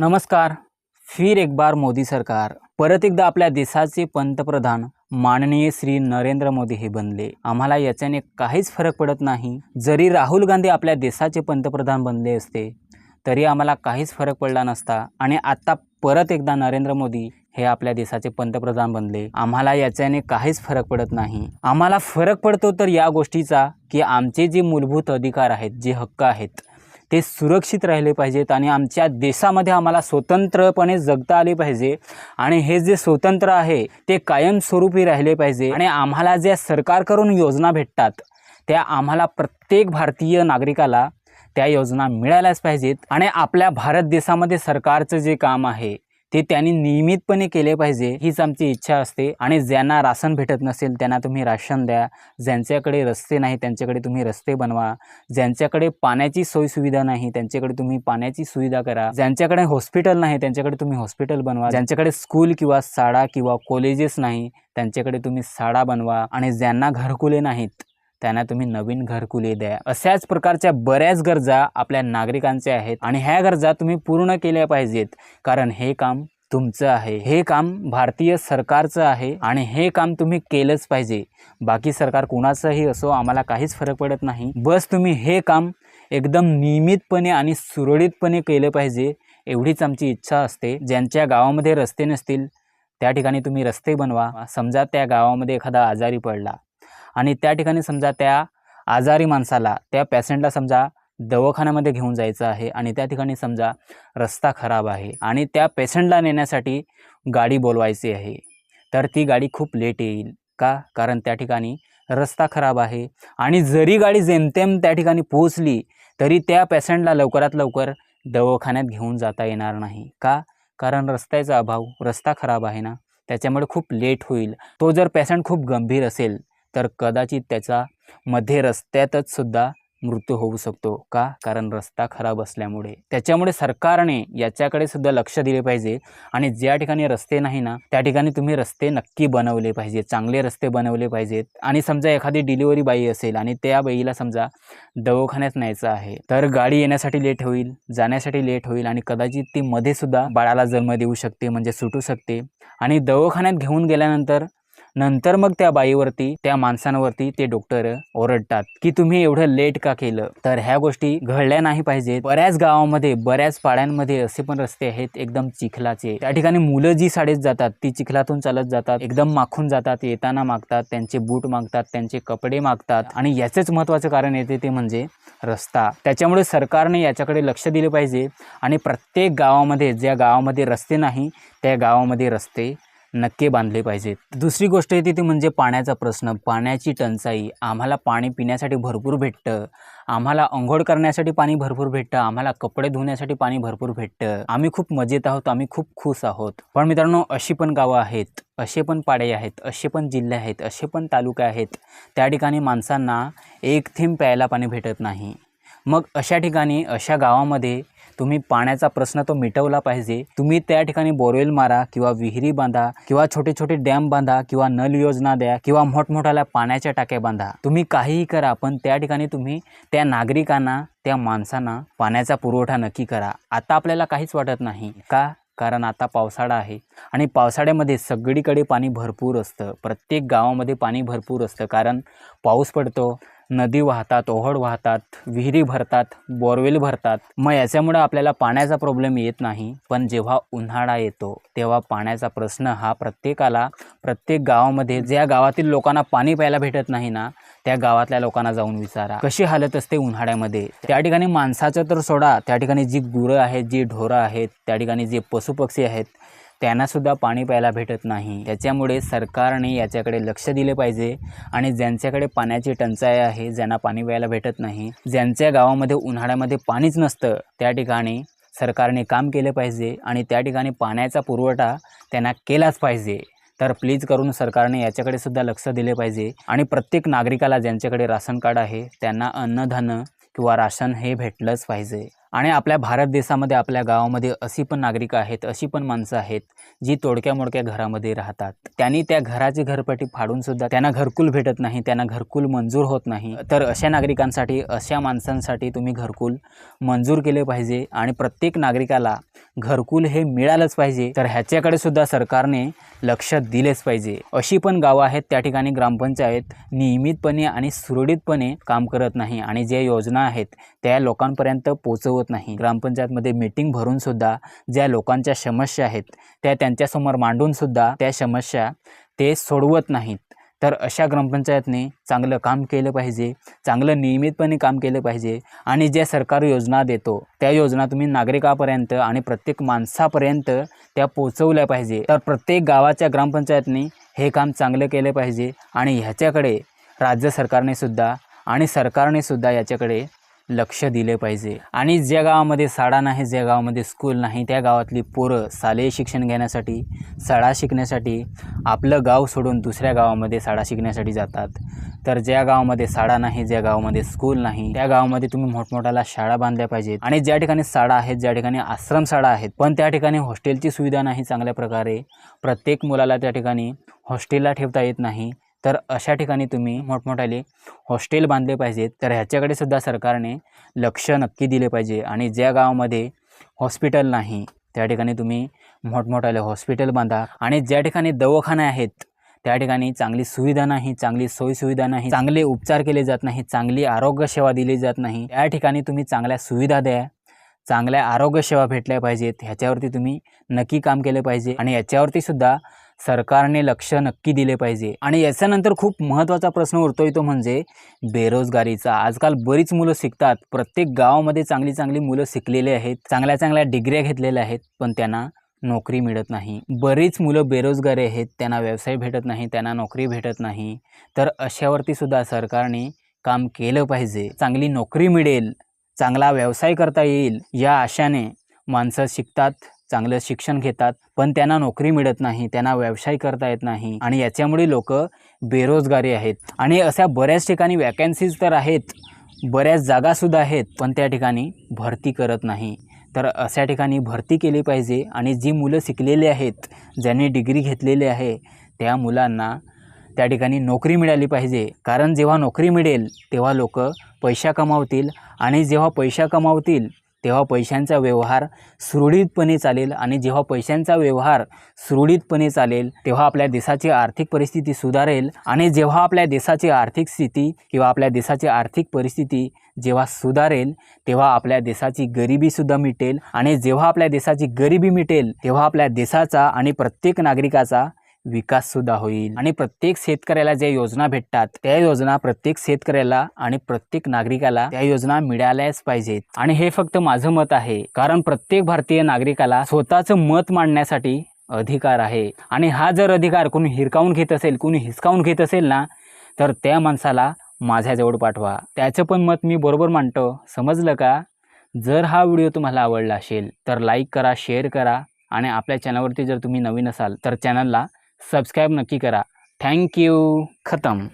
नमस्कार. फिर एक बार मोदी सरकार. परत एकदा आपल्या देशाचे पंतप्रधान माननीय श्री नरेंद्र मोदी हे बनले. आम्हाला याच्याने काहीच फरक पडत नाही. जरी राहुल गांधी आपल्या देशाचे पंतप्रधान बनले असते तरी आम्हाला काहीच फरक पडला नसता. आणि आत्ता परत एकदा नरेंद्र मोदी हे आपल्या देशाचे पंतप्रधान बनले. आम्हाला याच्याने काहीच फरक पडत नाही. आम्हाला फरक पडतो तर या गोष्टीचा की आमचे जे मूलभूत अधिकार आहेत जे हक्क आहेत ते सुरक्षित राहिले पाहिजेत आणि आमच्या देशामध्ये आम्हाला स्वतंत्रपणे जगता आले पाहिजे. आणि हे जे स्वतंत्र आहे ते कायमस्वरूपी राहिले पाहिजे. आणि आम्हाला ज्या सरकारकडून योजना भेटतात त्या आम्हाला प्रत्येक भारतीय नागरिकाला त्या योजना मिळाल्याच पाहिजेत. आणि आपल्या भारत देशामध्ये सरकारचं जे काम आहे ते त्यांनी नियमितपणे केले पाहिजे हीच आमची इच्छा असते. आणि ज्यांना राशन भेटत नसेल त्यांना तुम्ही राशन द्या. ज्यांच्याकडे रस्ते नाही त्यांच्याकडे तुम्ही रस्ते बनवा. ज्यांच्याकडे पाण्याची सोयसुविधा नाही त्यांच्याकडे तुम्ही पाण्याची सुविधा करा. ज्यांच्याकडे हॉस्पिटल नाही त्यांच्याकडे तुम्ही हॉस्पिटल बनवा. ज्यांच्याकडे स्कूल किंवा शाळा किंवा कॉलेजेस नाही त्यांच्याकडे तुम्ही शाळा बनवा. आणि ज्यांना घरकुले नाहीत त्यांना तुम्ही नवीन घरकुले द्या. अशाच प्रकारच्या बऱ्याच गरजा आपल्या नागरिकांच्या आहेत आणि ह्या गरजा तुम्ही पूर्ण केल्या पाहिजेत. कारण हे काम तुमचं आहे. हे काम भारतीय सरकारचं आहे आणि हे काम तुम्ही केलंच पाहिजे. बाकी सरकार कुणाचंही असो आम्हाला काहीच फरक पडत नाही. बस तुम्ही हे काम एकदम नियमितपणे आणि सुरळीतपणे केलं पाहिजे एवढीच आमची इच्छा असते. ज्यांच्या गावामध्ये रस्ते नसतील त्या ठिकाणी तुम्ही रस्ते बनवा. समजा त्या गावामध्ये एखादा आजारी पडला आणि त्या ठिकाणी समजा त्या आजारी माणसाला त्या पॅसेंटला समजा दवाखान्यामध्ये घेऊन जायचं आहे आणि त्या ठिकाणी समजा रस्ता खराब आहे आणि त्या पेशंटला नेण्यासाठी गाडी बोलवायची आहे तर ती गाडी खूप लेट येईल का? कारण त्या ठिकाणी रस्ता खराब आहे आणि जरी गाडी जेमतेम त्या ठिकाणी पोहोचली तरी त्या पेशंटला लवकरात लवकर दवाखान्यात घेऊन जाता येणार नाही. का? कारण रस्त्याचा अभाव रस्ता खराब आहे ना त्याच्यामुळे खूप लेट होईल. तो जर पेशंट खूप गंभीर असेल तर कदाचित त्याचा मध्ये रस्त्यातच सुद्धा मृत्यू होऊ शकतो. का? कारण रस्ता खराब असल्यामुळे. त्याच्यामुळे सरकारने याच्याकडे सुद्धा लक्ष दिले पाहिजे आणि ज्या ठिकाणी रस्ते नाही ना त्या ठिकाणी तुम्ही रस्ते नक्की बनवले पाहिजे चांगले रस्ते बनवले पाहिजेत. आणि समजा एखादी डिलिव्हरी बाई असेल आणि त्या बाईला समजा दवाखान्यात न्यायचं आहे तर गाडी येण्यासाठी लेट होईल जाण्यासाठी लेट होईल आणि कदाचित ती मध्ये सुद्धा बाळाला जन्म देऊ शकते म्हणजे सुटू शकते. आणि दवाखान्यात घेऊन गेल्यानंतर नंतर मग त्या बाईवरती त्या माणसांवरती ते डॉक्टर ओरडतात की तुम्ही एवढं लेट का केलं? तर ह्या गोष्टी घडल्या नाही पाहिजेत. बऱ्याच गावामध्ये बऱ्याच पाड्यांमध्ये असे पण रस्ते आहेत एकदम चिखलाचे. त्या ठिकाणी मुलं जी शाळेत जातात ती चिखलातून चालत जातात एकदम माखून जातात येताना मागतात त्यांचे बूट मागतात त्यांचे कपडे मागतात. आणि याचंच महत्त्वाचं कारण येते ते म्हणजे रस्ता. त्याच्यामुळे सरकारने याच्याकडे लक्ष दिले पाहिजे. आणि प्रत्येक गावामध्ये ज्या गावामध्ये रस्ते नाही त्या गावामध्ये रस्ते नक्की बांधले पाहिजेत. दुसरी गोष्ट येते ती म्हणजे पाण्याचा प्रश्न. पाण्याची टंचाई आम्हाला पाणी पिण्यासाठी भरपूर भेटतं. आम्हाला अंघोळ करण्यासाठी पाणी भरपूर भेटतं. आम्हाला कपडे धुण्यासाठी पाणी भरपूर भेटतं. आम्ही खूप मजेत आहोत आम्ही खूप खुश आहोत. पण मित्रांनो अशी पण गावं आहेत असे पण पाडे आहेत असे पण जिल्हे आहेत असे पण तालुके आहेत. त्या ठिकाणी माणसांना एक थेंब प्यायला पाणी भेटत नाही. मग अशा ठिकाणी अशा गावामध्ये तुम्ही पाण्याचा प्रश्न तो मिटवला पाहिजे. तुम्ही त्या ठिकाणी बोरवेल मारा किंवा विहिरी बांधा किंवा छोटे छोटे डॅम बांधा किंवा नल योजना द्या किंवा मोठमोठ्याला पाण्याच्या टाक्या बांधा. तुम्ही काहीही करा पण त्या ठिकाणी तुम्ही त्या नागरिकांना त्या माणसांना पाण्याचा पुरवठा नक्की करा. आता आपल्याला काहीच वाटत नाही. का? कारण आता पावसाळा आहे आणि पावसाळ्यामध्ये सगळीकडे पाणी भरपूर असतं. प्रत्येक गावामध्ये पाणी भरपूर असतं. कारण पाऊस पडतो नदी वाहतात ओहड वाहतात विहिरी भरतात बोरवेल भरतात. मग याच्यामुळं आपल्याला पाण्याचा प्रॉब्लेम येत नाही. पण जेव्हा उन्हाळा येतो तेव्हा पाण्याचा प्रश्न हा प्रत्येकाला प्रत्येक गावामध्ये ज्या गावातील लोकांना पाणी प्यायला भेटत नाही ना त्या गावातल्या लोकांना जाऊन विचारा. कशी हालत असते उन्हाळ्यामध्ये? त्या ठिकाणी माणसाचं तर सोडा. त्या ठिकाणी जी गुरं आहेत जी ढोरं आहेत त्या ठिकाणी जे पशुपक्षी आहेत त्यांनासुद्धा पाणी प्यायला भेटत नाही. त्याच्यामुळे सरकारने याच्याकडे लक्ष दिले पाहिजे आणि ज्यांच्याकडे पाण्याची टंचाई आहे ज्यांना पाणी प्यायला भेटत नाही ज्यांच्या गावामध्ये उन्हाळ्यामध्ये पाणीच नसतं त्या ठिकाणी सरकारने काम केले पाहिजे आणि त्या ठिकाणी पाण्याचा पुरवठा त्यांना केलाच पाहिजे. तर प्लीज करून सरकारने याच्याकडे सुद्धा लक्ष दिले पाहिजे आणि प्रत्येक नागरिकाला ज्यांच्याकडे राशन कार्ड आहे त्यांना अन्नधान्य किंवा राशन हे भेटलंच पाहिजे. आणि आपल्या भारत देशामध्ये आपल्या गावामध्ये अशी पण नागरिक आहेत अशी पण माणसं आहेत जी तोडक्या मोडक्या घरामध्ये राहतात. त्यांनी त्या घराची घरपट्टी फाडून सुद्धा त्यांना घरकुल भेटत नाही त्यांना घरकुल मंजूर होत नाही. तर अशा नागरिकांसाठी अशा माणसांसाठी तुम्ही घरकुल मंजूर केले पाहिजे आणि प्रत्येक नागरिकाला घरकुल हे मिळालंच पाहिजे. तर ह्याच्याकडे सुद्धा सरकारने लक्ष दिलेच पाहिजे. अशी पण गावं आहेत त्या ठिकाणी ग्रामपंचायत नियमितपणे आणि सुरळीतपणे काम करत नाही आणि ज्या योजना आहेत त्या लोकांपर्यंत होत नाही. ग्रामपंचायतमध्ये मीटिंग भरून सुद्धा ज्या लोकांच्या समस्या आहेत त्या त्यांच्यासमोर मांडून सुद्धा त्या समस्या ते सोडवत नाहीत. तर अशा ग्रामपंचायतने चांगलं काम केलं पाहिजे चांगलं नियमितपणे काम केलं पाहिजे आणि ज्या सरकार योजना देतो त्या योजना तुम्ही नागरिकापर्यंत आणि प्रत्येक माणसापर्यंत त्या पोचवल्या पाहिजे. तर प्रत्येक गावाच्या ग्रामपंचायतने हे काम चांगलं केलं पाहिजे आणि ह्याच्याकडे राज्य सरकारने सुद्धा आणि सरकारने सुद्धा याच्याकडे लक्ष दिले पाहिजे. आणि ज्या गावामध्ये शाळा नाही ज्या गावामध्ये स्कूल नाही त्या गावातली पोरं शालेय शिक्षण घेण्यासाठी शाळा शिकण्यासाठी आपलं गाव सोडून दुसऱ्या गावामध्ये शाळा शिकण्यासाठी जातात. तर ज्या गावामध्ये शाळा नाही ज्या गावामध्ये स्कूल नाही त्या गावामध्ये तुम्ही मोठमोठ्याला शाळा बांधल्या पाहिजेत. आणि ज्या ठिकाणी शाळा आहेत ज्या ठिकाणी आश्रमशाळा आहेत पण त्या ठिकाणी हॉस्टेलची सुविधा नाही चांगल्या प्रकारे प्रत्येक मुलाला त्या ठिकाणी हॉस्टेलला ठेवता येत नाही. तर अशा ठिकाणी तुम्ही मोठमोठाले हॉस्टेल बांधले पाहिजेत. तर ह्याच्याकडे सुद्धा सरकारने लक्ष नक्की दिले पाहिजे आणि ज्या गावामध्ये हॉस्पिटल नाही त्या ठिकाणी तुम्ही मोठमोठाले हॉस्पिटल बांधा आणि ज्या ठिकाणी दवाखाने आहेत त्या ठिकाणी चांगली सुविधा नाही चांगली सोयीसुविधा नाही चांगले उपचार केले जात नाही चांगली आरोग्यसेवा दिली जात नाही त्या ठिकाणी तुम्ही चांगल्या सुविधा द्या चांगल्या आरोग्यसेवा भेटल्या पाहिजेत. ह्याच्यावरती तुम्ही नक्की काम केलं पाहिजे आणि याच्यावरती सुद्धा सरकारने लक्ष नक्की दिले पाहिजे. आणि याच्यानंतर खूप महत्त्वाचा प्रश्न उरतोय तो म्हणजे बेरोजगारीचा. आजकाल बरीच मुलं शिकतात. प्रत्येक गावामध्ये चांगली चांगली मुलं शिकलेली आहेत. चांगल्या चांगल्या डिग्र्या घेतलेल्या आहेत पण त्यांना नोकरी मिळत नाही. बरीच मुलं बेरोजगारी आहेत. त्यांना व्यवसाय भेटत नाही. त्यांना नोकरी भेटत नाही. तर अशावरती सुद्धा सरकारने काम केलं पाहिजे. चांगली नोकरी मिळेल. चांगला व्यवसाय करता येईल. या आशाने माणसं शिकतात. चांगलं शिक्षण घेतात पण त्यांना नोकरी मिळत नाही त्यांना व्यवसाय करता येत नाही आणि याच्यामुळे लोक बेरोजगारी आहेत. आणि अशा बऱ्याच ठिकाणी वॅकन्सीज तर आहेत बऱ्याच जागासुद्धा आहेत पण त्या ठिकाणी भरती करत नाही. तर अशा ठिकाणी भरती केली पाहिजे आणि जी मुलं शिकलेली आहेत ज्यांनी डिग्री घेतलेली आहे त्या मुलांना त्या ठिकाणी नोकरी मिळाली पाहिजे. कारण जेव्हा नोकरी मिळेल तेव्हा लोक पैसा कमावतील आणि जेव्हा पैसा कमावतील तेव्हा पैशांचा व्यवहार सुरळीतपणे चालेल आणि जेव्हा पैशांचा व्यवहार सुरळीतपणे चालेल तेव्हा आपल्या देशाची आर्थिक परिस्थिती सुधारेल आणि जेव्हा आपल्या देशाची आर्थिक स्थिती किंवा आपल्या देशाची आर्थिक परिस्थिती जेव्हा सुधारेल तेव्हा आपल्या देशाची गरिबीसुद्धा मिटेल आणि जेव्हा आपल्या देशाची गरिबी मिटेल तेव्हा आपल्या देशाचा आणि प्रत्येक नागरिकाचा विकाससुद्धा होईल. आणि प्रत्येक शेतकऱ्याला ज्या योजना भेटतात त्या योजना प्रत्येक शेतकऱ्याला आणि प्रत्येक नागरिकाला त्या योजना मिळाल्याच पाहिजेत. आणि हे फक्त माझं मत आहे कारण प्रत्येक भारतीय नागरिकाला स्वतःचं मत मांडण्यासाठी अधिकार आहे. आणि हा जर अधिकार कोणी हिरकावून घेत असेल कोणी हिसकावून घेत असेल ना तर त्या माणसाला माझ्याजवळ पाठवा. त्याचं पण मत मी बरोबर मांडतो. समजलं का? जर हा व्हिडिओ तुम्हाला आवडला असेल तर लाईक करा शेअर करा. आणि आपल्या चॅनलवरती जर तुम्ही नवीन असाल तर चॅनलला सबस्क्राईब नक्की करा. थँक्यू खतम.